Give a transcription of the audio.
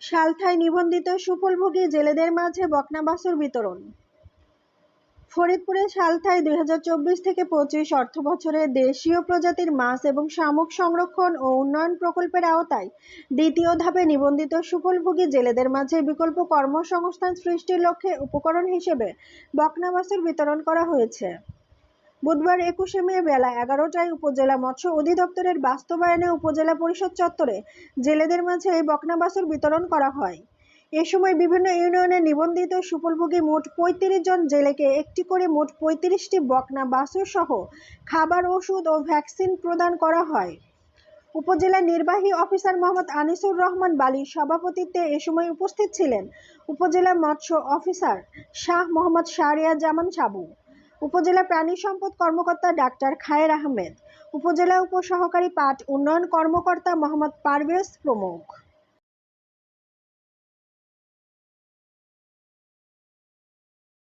সালথায় নিবন্ধিত সুফলভোগী জেলেদের মাঝে বকনা বাছুর বিতরণ। ফরিদপুরে সালথায় দুই থেকে পঁচিশ অর্থ বছরে দেশীয় প্রজাতির মাছ এবং শামুক সংরক্ষণ ও উন্নয়ন প্রকল্পের আওতায় দ্বিতীয় ধাপে নিবন্ধিত সুফলভোগী জেলেদের মাঝে বিকল্প কর্মসংস্থান সৃষ্টির লক্ষ্যে উপকরণ হিসেবে বকনা বাছুর বিতরণ করা হয়েছে। বুধবার একুশে মে বেলা এগারোটায় উপজেলা মৎস্য অধিদপ্তরের বাস্তবায়নে উপজেলা পরিষদ চত্বরে জেলেদের মাঝে এই বকনা বাছুর বিতরণ করা হয়। এ সময় বিভিন্ন ইউনিয়নে নিবন্ধিত সুফলভোগী মোট পঁয়ত্রিশ জন জেলেকে একটি করে মোট পঁয়ত্রিশটি বকনা বাছুর সহ খাবার, ওষুধ ও ভ্যাকসিন প্রদান করা হয়। উপজেলা নির্বাহী অফিসার মোহাম্মদ আনিসুর রহমান বালির সভাপতিত্বে এ সময় উপস্থিত ছিলেন। উপজেলা মৎস্য অফিসার শাহ মোহাম্মদ শাহরিয়া জামান সাবু। উপজেলা প্রাণী সম্পদ কর্মকর্তা ডাক্তার খায়ের আহমেদ, উপজেলা উপসহকারী পাট উন্নয়ন কর্মকর্তা মোহাম্মদ পারভেজ প্রমুখ।